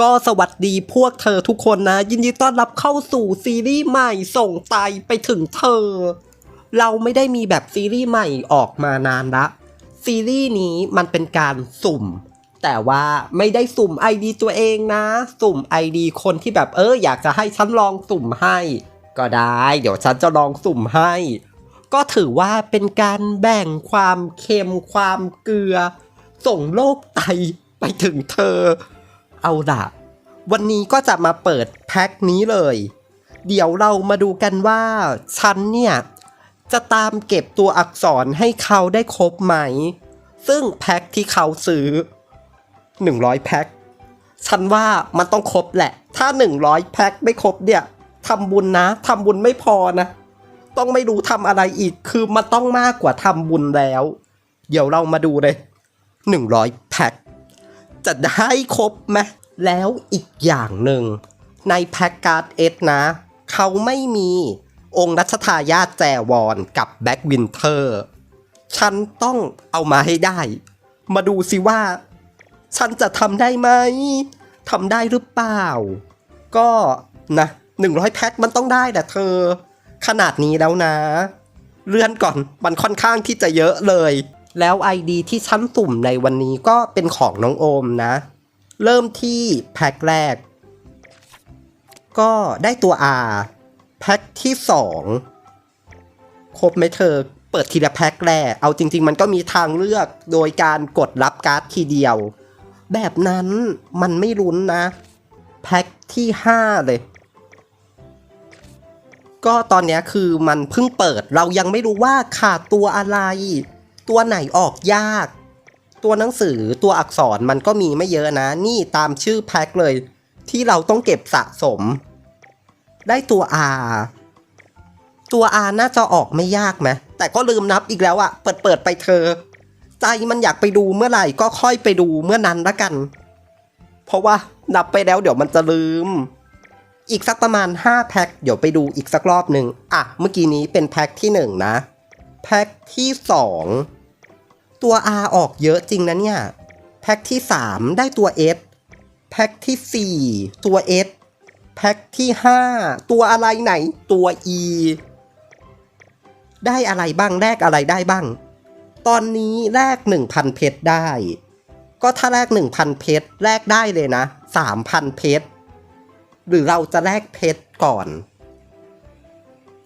ก็สวัสดีพวกเธอทุกคนนะ ยินดีต้อนรับเข้าสู่ซีรีส์ใหม่ส่งไตไปถึงเธอ เราไม่ได้มีแบบซีรีส์ใหม่ออกมานานละ ซีรีส์นี้มันเป็นการสุ่ม แต่ว่าไม่ได้สุ่ม ID ตัวเองนะ สุ่ม ID คนที่แบบเอออยากจะให้ฉันลองสุ่มให้ ก็ได้ เดี๋ยวฉันจะลองสุ่มให้ ก็ถือว่าเป็นการแบ่งความเค็มความเกลือ ส่งโลกไตไปถึงเธอ เอาละวันนี้ก็จะมาเปิดแพ็คนี้เลย เดี๋ยวเรามาดูกันว่าฉันเนี่ย จะตามเก็บตัวอักษรให้เขาได้ครบไหม ซึ่งแพ็คที่เขาซื้อ 100 แพ็คฉันว่ามันต้องครบแหละ ถ้า 100 แพ็คไม่ครบเนี่ยทำบุญนะทำบุญไม่พอนะ ต้องไม่รู้ทำอะไรอีก คือมันต้องมากกว่าทำบุญแล้ว เดี๋ยวเรามาดูเลย 100 แพ็คจะได้ครบไหม แล้วอีกอย่างหนึ่ง ในแพ็กการ์ดเอสนะ เขาไม่มีองค์รัชทายาทแจวอนกับแบ็กวินเทอร์ ฉันต้องเอามาให้ได้ มาดูสิว่า ฉันจะทำได้ไหมทำได้หรือเปล่า ก็นะ100แพ็คมันต้องได้แหละเธอ ขนาดนี้แล้วนะ เลื่อนก่อนมันค่อนข้างที่จะเยอะเลย แล้ว ID ที่ฉันสุ่มในวันนี้ก็เป็นของน้องโอมนะ เริ่มที่แพ็คแรก ก็ได้ตัว R แพ็คที่ 2 ครบไหมเธอ เปิดทีละแพ็คแรก เอาจริง ๆ มันก็มีทางเลือกโดยการกดรับการ์ดทีเดียว แบบนั้นมันไม่ลุ้นนะ แพ็คที่ 5 เลย ก็ตอนนี้คือมันเพิ่งเปิดเรายังไม่รู้ว่าขาดตัวอะไร ตัวไหนออกยาก ตัวหนังสือตัวอักษรมันก็มีไม่เยอะนะ นี่ตามชื่อแพ็คเลย ที่เราต้องเก็บสะสม ได้ตัว R ตัว R น่าจะออกไม่ยากไหมแต่ก็ลืมนับอีกแล้วอะเปิดเปิดไปเธอ ใจมันอยากไปดูเมื่อไหร่ก็ค่อยไปดูเมื่อนั้นละกัน เพราะว่านับไปแล้วเดี๋ยวมันจะลืม อีกสักประมาณ 5 แพ็คเดี๋ยวไปดูอีกสักรอบหนึ่งอะ เมื่อกี้นี้เป็นแพ็คที่ 1 นะ แพ็คที่ 2 ตัว R ออกเยอะจริงนะเนี่ย แพ็คที่ 3 ได้ตัว S แพ็คที่ 4 ตัว S แพ็คที่ 5 ตัวอะไรไหนตัว E ได้อะไรบ้างแลกอะไรได้บ้าง ตอนนี้แลก 1,000 เพชรได้ ก็ถ้าแลก 1,000 เพชรแลกได้เลยนะ 3,000 เพชรหรือเราจะแลกเพชรก่อน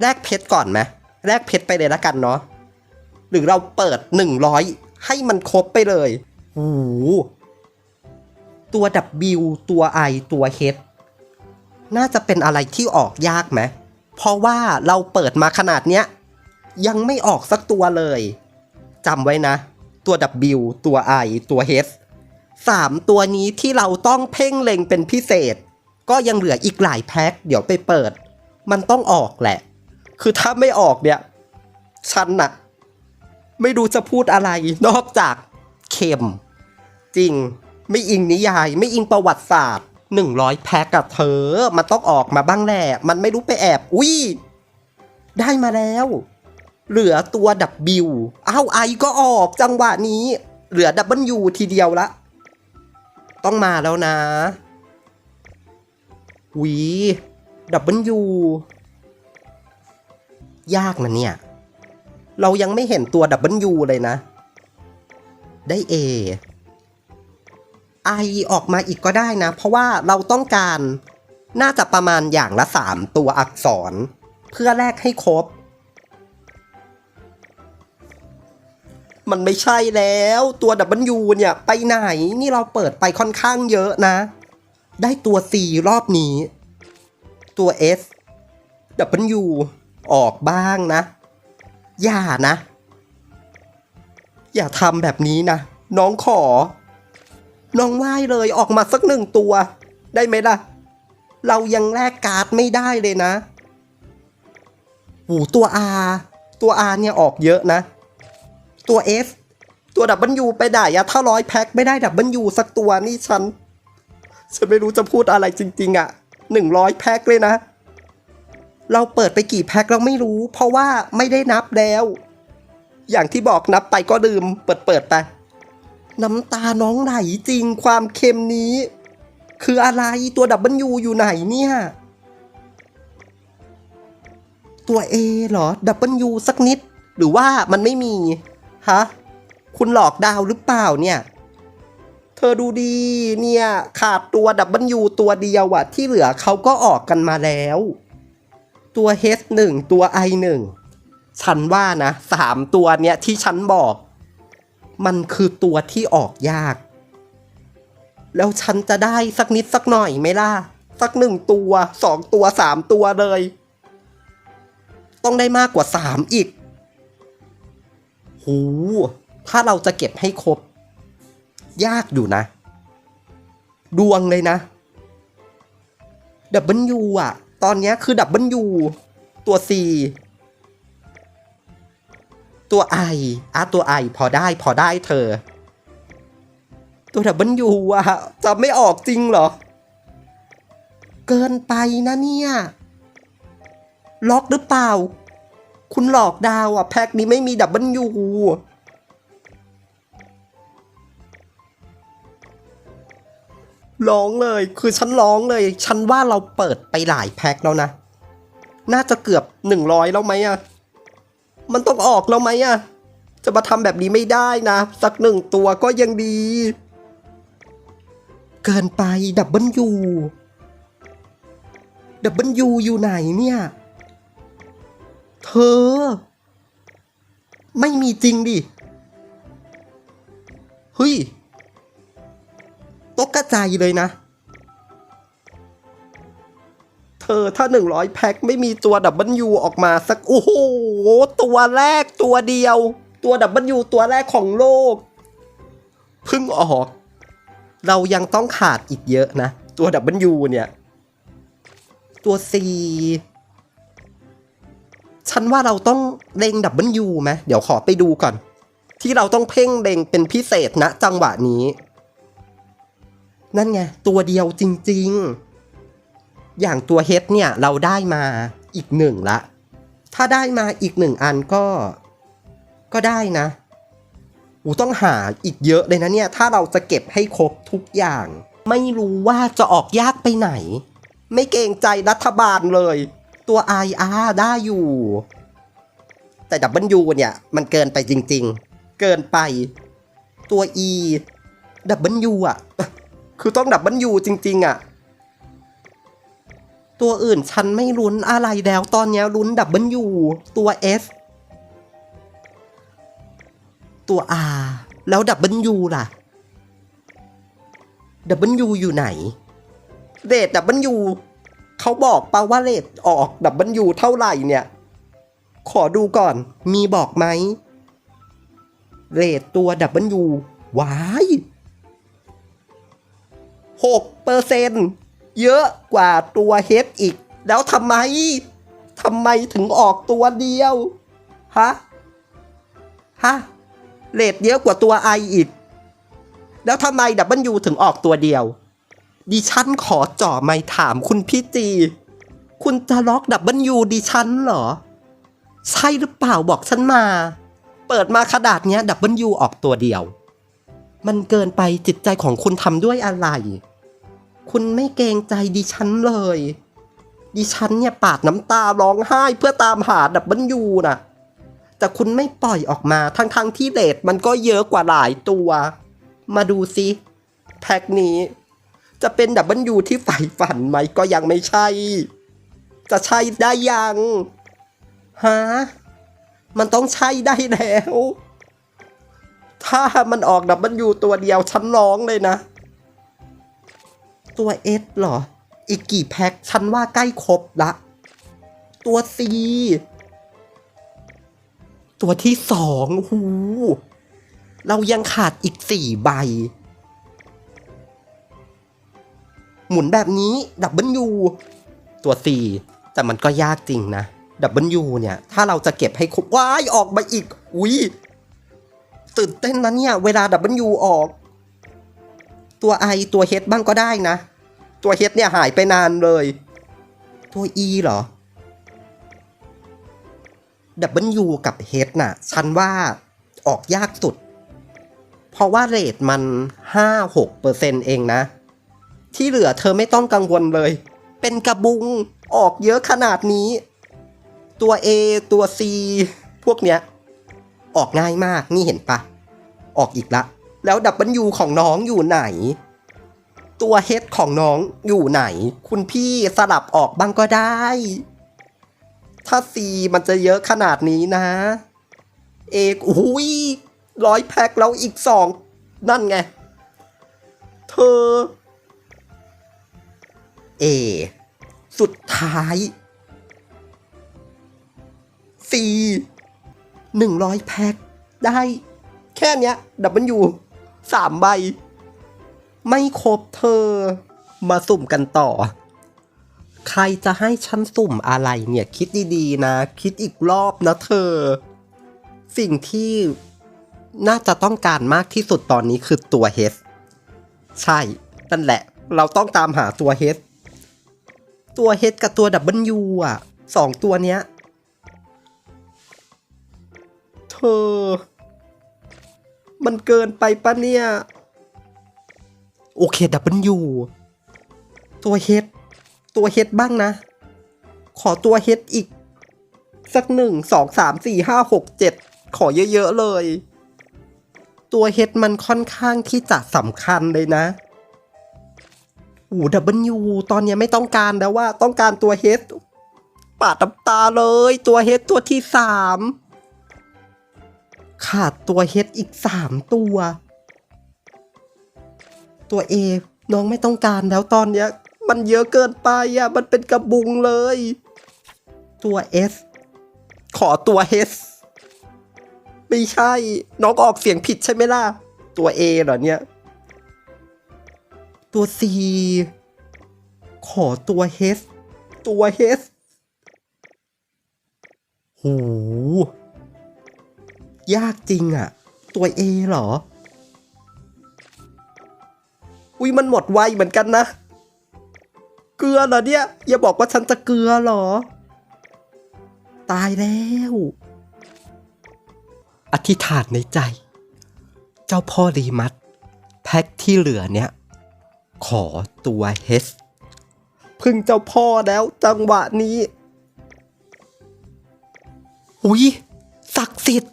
แลกเพชรก่อนไหมแลกเพชรไปเลยละกันเนาะ หรือเราเปิด 100 ให้มันครบไปเลยโอ้โหตัว W ตัว I ตัว H น่าจะเป็นอะไรที่ออกยากไหม เพราะว่าเราเปิดมาขนาดเนี้ย ยังไม่ออกสักตัวเลยจำไว้นะ ตัว W ตัว I ตัว H สามตัวนี้ที่เราต้องเพ่งเล็งเป็นพิเศษ ก็ยังเหลืออีกหลายแพ็คเดี๋ยวไปเปิด มันต้องออกแหละ คือถ้าไม่ออกเนี่ย ฉันน่ะ ไม่รู้จะพูดอะไร นอกจากเค็ม จริง ไม่อิงนิยาย ไม่อิงประวัติศาสตร์หนึ่งร้อยแพ็คกับเธอ มันต้องออกมาบ้างแหละ มันไม่รู้ไปแอบ อุ้ย ได้มาแล้ว เหลือตัว W อ้าวไอก็ออกจังหวะนี้ เหลือ W ทีเดียวละ ต้องมาแล้วนะวี W ยากนะเนี่ย เรายังไม่เห็นตัว W เลยนะ ได้ A ไอออกมาอีกก็ได้นะ เพราะว่าเราต้องการน่าจะประมาณอย่างละ 3 ตัวอักษร เพื่อแลกให้ครบ มันไม่ใช่แล้วตัว W เนี่ย ไปไหนนี่เราเปิดไปค่อนข้างเยอะนะ ได้ตัว C รอบนี้ ตัว S W ออกบ้างนะ อย่านะ อย่าทำแบบนี้นะ น้องขอ น้องไหว้เลยออกมาสักหนึ่งตัว ได้ไหมล่ะ เรายังแลกการ์ดไม่ได้เลยนะหูตัว R ตัว R เนี่ยออกเยอะนะ ตัว S ตัว W ไปได้อะถ้าร้อยแพ็คไม่ได้ W สักตัวนี่ฉัน ฉันไม่รู้จะพูดอะไรจริง ๆอะหนึ่งร้อยแพ็คเลยนะ เราเปิดไปกี่แพ็คเราไม่รู้ เพราะว่าไม่ได้นับแล้ว อย่างที่บอกนับไปก็ลืมเปิดเปิดๆไป น้ำตาน้องไหลจริงความเค็มนี้ คืออะไรตัว W อยู่ไหนเนี่ย ตัว A เหรอ W สักนิด หรือว่ามันไม่มี ฮะ คุณหลอกดาวหรือเปล่าเนี่ยเธอดูดีเนี่ย ขาดตัว W ตัวเดียวอะที่เหลือเขาก็ออกกันมาแล้ว ตัว H1 ตัว I1 ฉันว่านะสามตัวเนี้ยที่ฉันบอก มันคือตัวที่ออกยาก แล้วฉันจะได้สักนิดสักหน่อยไหมล่ะ สักหนึ่งตัวสองตัวสามตัวเลย ต้องได้มากกว่าสามอีก หู ถ้าเราจะเก็บให้ครบ ยากอยู่นะ ดวงเลยนะ W อะ ตอนนี้คือ W ตัว C ตัว I อะตัว I พอได้พอได้เธอ ตัว W อะจะไม่ออกจริงเหรอ เกินไปนะเนี่ย ล็อกหรือเปล่า คุณหลอกดาวอะแพ็คนี้ไม่มี W ร้องเลย คือฉันร้องเลย ฉันว่าเราเปิดไปหลายแพ็คแล้วนะ น่าจะเกือบหนึ่งร้อยแล้วไหมอะมันต้องออกแล้วไหมอะจะมาทำแบบนี้ไม่ได้นะ สักหนึ่งตัวก็ยังดี เกินไปดับเบิลยูดับเบิลยูอยู่ไหนเนี่ย เธอ ไม่มีจริงดิ เฮ้ย กกระจายเลยนะ เธอถ้าหนึ่งร้อยแพ็คไม่มีตัวดับเบิลยูออกมาสัก โอ้โห ตัวแรกตัวเดียว ตัวดับเบิลยูตัวแรกของโลกเพิ่งออก เรายังต้องขาดอีกเยอะนะ ตัวดับเบิลยูเนี่ย ตัว C ฉันว่าเราต้องเล็งดับเบิลยูไหมเดี๋ยวขอไปดูก่อน ที่เราต้องเพ่งเล็งเป็นพิเศษนะจังหวะนี้ นั่นไง ตัวเดียวจริง ๆ อย่างตัวเฮดเนี่ยเราได้มาอีกหนึ่งละ ถ้าได้มาอีกหนึ่งอันก็ก็ได้นะอูต้องหาอีกเยอะเลยนะเนี่ย ถ้าเราจะเก็บให้ครบทุกอย่าง ไม่รู้ว่าจะออกยากไปไหน ไม่เกรงใจรัฐบาลเลย ตัว IR ได้อยู่ แต่ W เบิลยูเนี่ย มันเกินไปจริง ๆ เกินไป ตัว E W อะ คือต้องดับเบิลยูจริง ๆ อะ ตัวอื่นฉันไม่ลุ้นอะไรแล้วตอนนี้ลุ้นดับเบิลยูตัว S ตัว R แล้วดับเบิลยูล่ะดับเบิลยูอยู่ไหนเรทดับเบิลยูเขาบอกปาว่าเรทออกดับเบิลยูเท่าไหร่เนี่ย ขอดูก่อนมีบอกไหมเรทตัวดับเบิลยูว้าย หกเปอร์เซนเยอะกว่าตัวเฮดอีก แล้วทำไมทำไมถึงออกตัวเดียว ฮะ ฮะเรทเยอะกว่าตัวไออีก แล้วทำไมดับเบิลยูถึงออกตัวเดียว ดิฉันขอจ่อไม่ถามคุณพี่จี คุณจะล็อกดับเบิลยูดิฉันเหรอ ใช่หรือเปล่าบอกฉันมา เปิดมาขนาดเนี้ยดับเบิลยูออกตัวเดียว มันเกินไปจิตใจของคุณทำด้วยอะไร คุณไม่เกรงใจดิฉันเลย ดิฉันเนี่ยปาดน้ำตาร้องไห้เพื่อตามหาดับเบิลยูน่ะ แต่คุณไม่ปล่อยออกมาทั้งๆทที่เลทมันก็เยอะกว่าหลายตัว มาดูซิ แพ็กนี้ จะเป็นดับเบิลยูที่ใฝ่ฝันไหมก็ยังไม่ใช่ จะใช่ได้ยังฮะมันต้องใช่ได้แล้ว ถ้ามันออกดับเบิลยูตัวเดียวฉันร้องเลยนะ ตัวเอสเหรอ อีกกี่แพ็ค ฉันว่าใกล้ครบละ ตัวซีตัวที่สองหู เรายังขาดอีกสี่ใบ หมุนแบบนี้ดับเบิลยูตัวซีแต่มันก็ยากจริงนะดับเบิลยูเนี่ย ถ้าเราจะเก็บให้ครบว้ายออกมาอีก อุ้ยตื่นเต้นนะเนี่ย เวลา W ออก ตัว I ตัว H บ้างก็ได้นะ ตัว H เนี่ยหายไปนานเลย ตัว E เหรอ W กับ H น่ะ ฉันว่าออกยากสุด เพราะว่าเรทมัน 5-6%เองนะ ที่เหลือเธอไม่ต้องกังวลเลย เป็นกระบุงออกเยอะขนาดนี้ ตัว A ตัว C พวกเนี้ย ออกง่ายมากนี่เห็นปะ ออกอีกละ แล้วดับเบิลยูของน้องอยู่ไหน ตัวเฮดของน้องอยู่ไหน คุณพี่สลับออกบ้างก็ได้ ถ้า C มันจะเยอะขนาดนี้นะ เอกอุ้ยร้อยแพ็คแล้วอีกสองนั่นไง เธอ เอ สุดท้ายสี่หนึ่งร้อยแพ็คได้แค่เนี้ยดับเบิลยู สามใบ ไม่ครบเธอ มาสุ่มกันต่อ ใครจะให้ฉันสุ่มอะไรเนี่ย คิดดีๆนะ คิดอีกรอบนะเธอ สิ่งที่น่าจะต้องการมากที่สุดตอนนี้คือตัวเฮสใช่ นั่นแหละ เราต้องตามหาตัวเฮสตัวเฮดกับตัวดับเบิลยูอะสองตัวเนี้ย เธอ มันเกินไปปะเนี่ย โอเคดับเบิลยูตัวเฮดตัวเฮดบ้างนะ ขอตัวเฮดอีก สักหนึ่งสองสามสี่ห้าหกเจ็ดขอเยอะ ๆ เลย ตัวเฮดมันค่อนข้างที่จะสำคัญเลยนะโอ้ดับเบิลยูตอนนี้ไม่ต้องการแล้วว่าต้องการตัวเฮดปาดน้ำตาเลย ตัวเฮดตัวที่สาม ขาดตัวเฮดอีกสามตัว ตัวเอน้องไม่ต้องการแล้วตอนเนี้ย มันเยอะเกินไปอะมันเป็นกระบุงเลย ตัวเอสขอตัวเฮสไม่ใช่ น้องออกเสียงผิดใช่ไหมล่ะ ตัว A เหรอเนี่ย ตัว C ขอตัว H ตัว H หู ยากจริงอะตัว A เหรอ อุ้ยมันหมดไวเหมือนกันนะ เกลือเหรอเนี่ย อย่าบอกว่าฉันจะเกลือเหรอ ตายแล้ว อธิษฐานในใจ เจ้าพ่อรีมัดแพ็คที่เหลือเนี่ย ขอตัวเฮสพึ่งเจ้าพ่อแล้วจังหวะนี้ อุ๊ยศักดิ์สิทธิ์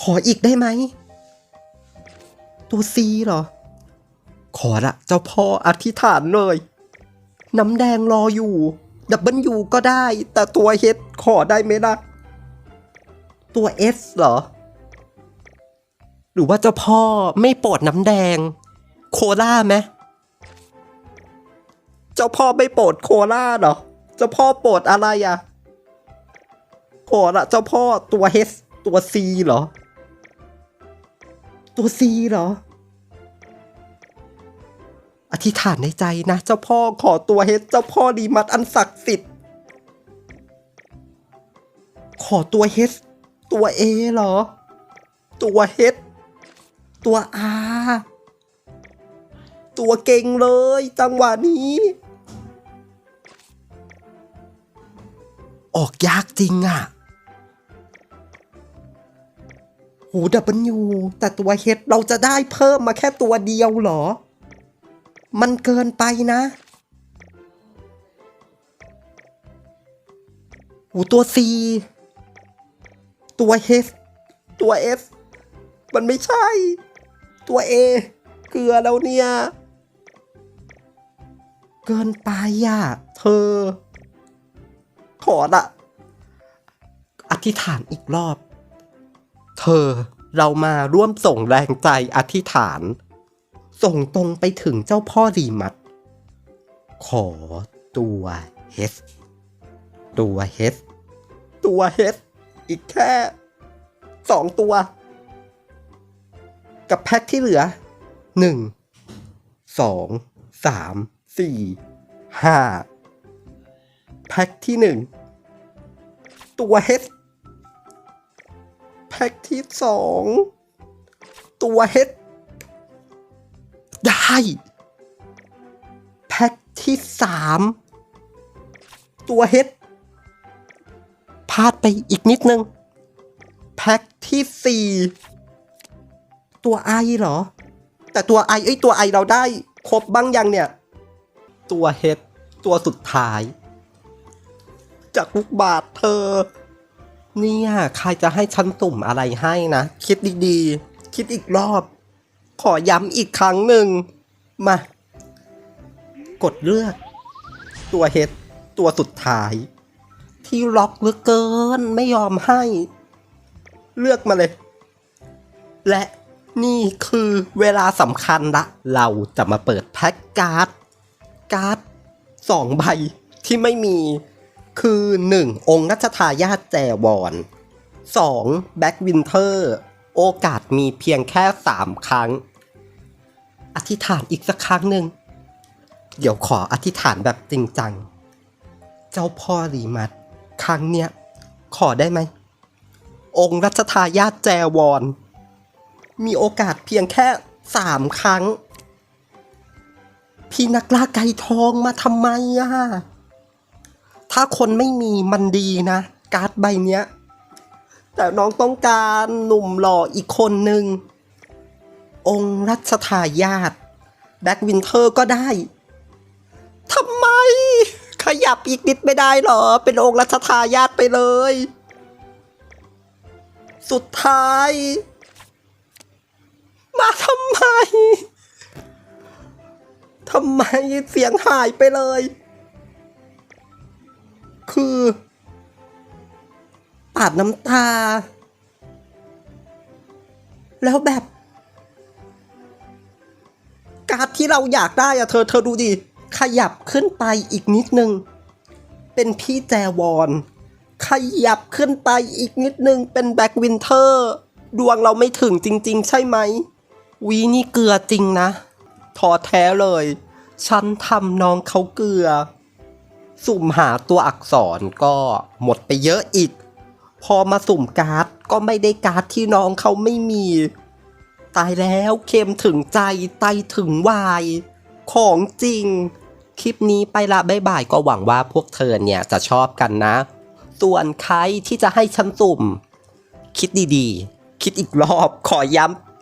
ขออีกได้ไหม ตัวซีเหรอ ขอละเจ้าพ่ออธิษฐานเลย น้ำแดงรออยู่ ดับเบิลยูก็ได้ แต่ตัวเฮดขอได้ไหมล่ะ ตัวเอสเหรอ หรือว่าเจ้าพ่อไม่โปรดน้ำแดง โคล่าไหมเจ้าพ่อไม่โปรดโคล่าเหรอ เจ้าพ่อโปรดอะไรอะขอละเจ้าพ่อตัวเฮสตัวซีเหรอ ตัวซีเหรอ อธิษฐานในใจนะ เจ้าพ่อขอตัวเฮดเจ้าพ่อดีมัดอันศักดิ์สิทธิ์ ขอตัวเฮดตัวเอเหรอ ตัวเฮดตัวอาตัวเก่งเลยจังหวะนี้ ออกยากจริงอะ่ะ หดับเบิลยูแต่ตัวเฮดเราจะได้เพิ่มมาแค่ตัวเดียวเหรอ มันเกินไปนะโอ้ตัว C ตัว H ตัว F มันไม่ใช่ ตัว A เกลือแล้วเนี่ย เกินไปอะ เธอ ขอละอธิษฐานอีกรอบ เธอเรามาร่วมส่งแรงใจอธิษฐาน ส่งตรงไปถึงเจ้าพ่อรีมัด ขอตัวเฮสตัวเฮสตัวเฮสอีกแค่สองตัว กับแพ็คที่เหลือหนึ่งสองสามสี่ห้าแพ็คที่หนึ่งตัวเฮส แพ็คที่สองตัวเฮดได้ แพ็คที่สามตัวเฮดพลาดไปอีกนิดนึง แพ็คที่สี่ตัวไอเหรอ แต่ตัวไอเอ้ยตัวไอเราได้ครบบ้างยังเนี่ย ตัวเฮดตัวสุดท้าย จากลูกบาทเธอ เนี่ยใครจะให้ฉันตุ่มอะไรให้นะ คิดดีๆ คิดอีกรอบ ขอย้ำอีกครั้งหนึ่ง มา กดเลือก ตัวเฮดตัวสุดท้าย ที่ล็อกเหลือเกินไม่ยอมให้ เลือกมาเลย และนี่คือเวลาสำคัญละ เราจะมาเปิดแพ็กการ์ด การ์ดสองใบที่ไม่มี คือ 1. องค์รัชทายาทแจวอน 2. แบ็กวินเทอร์ โอกาสมีเพียงแค่ 3 ครั้ง อธิษฐานอีกสักครั้งหนึ่ง เดี๋ยวขออธิษฐานแบบจริงจัง เจ้าพ่อรีมัด ครั้งเนี้ย ขอได้ไหม องค์รัชทายาทแจวอน มีโอกาสเพียงแค่สามครั้ง พี่นักล่าไก่ทองมาทำไมอะ ถ้าคนไม่มีมันดีนะ การ์ดใบเนี้ย แต่น้องต้องการหนุ่มหล่ออีกคนหนึ่ง องค์รัชทายาทแบ็กวินเทอร์ก็ได้ทำไม ขยับอีกนิดไม่ได้หรอ เป็นองค์รัชทายาทไปเลย สุดท้าย มาทำไมทำไมเสียงหายไปเลย คือปาดน้ำตา แล้วแบบ การดที่เราอยากได้อะเธอ เธอดูดิ ขยับขึ้นไปอีกนิดนึง เป็นพี่แจวอนขยับขึ้นไปอีกนิดนึง เป็นแบ็กวินเทอร์ ดวงเราไม่ถึงจริง ๆ ใช่ไหม วีนี่เกลือจริงนะทอแท้เลย ฉันทำน้องเขาเกลือ สุ่มหาตัวอักษรก็หมดไปเยอะอีก พอมาสุ่มการ์ดก็ไม่ได้การ์ดที่น้องเขาไม่มี ตายแล้วเค็มถึงใจไตถึงวาย ของจริง คลิปนี้ไปละบ๊ายบายก็หวังว่าพวกเธอเนี่ยจะชอบกันนะ ส่วนใครที่จะให้ฉันสุ่ม คิดดีๆ คิดอีกรอบขอย้ำ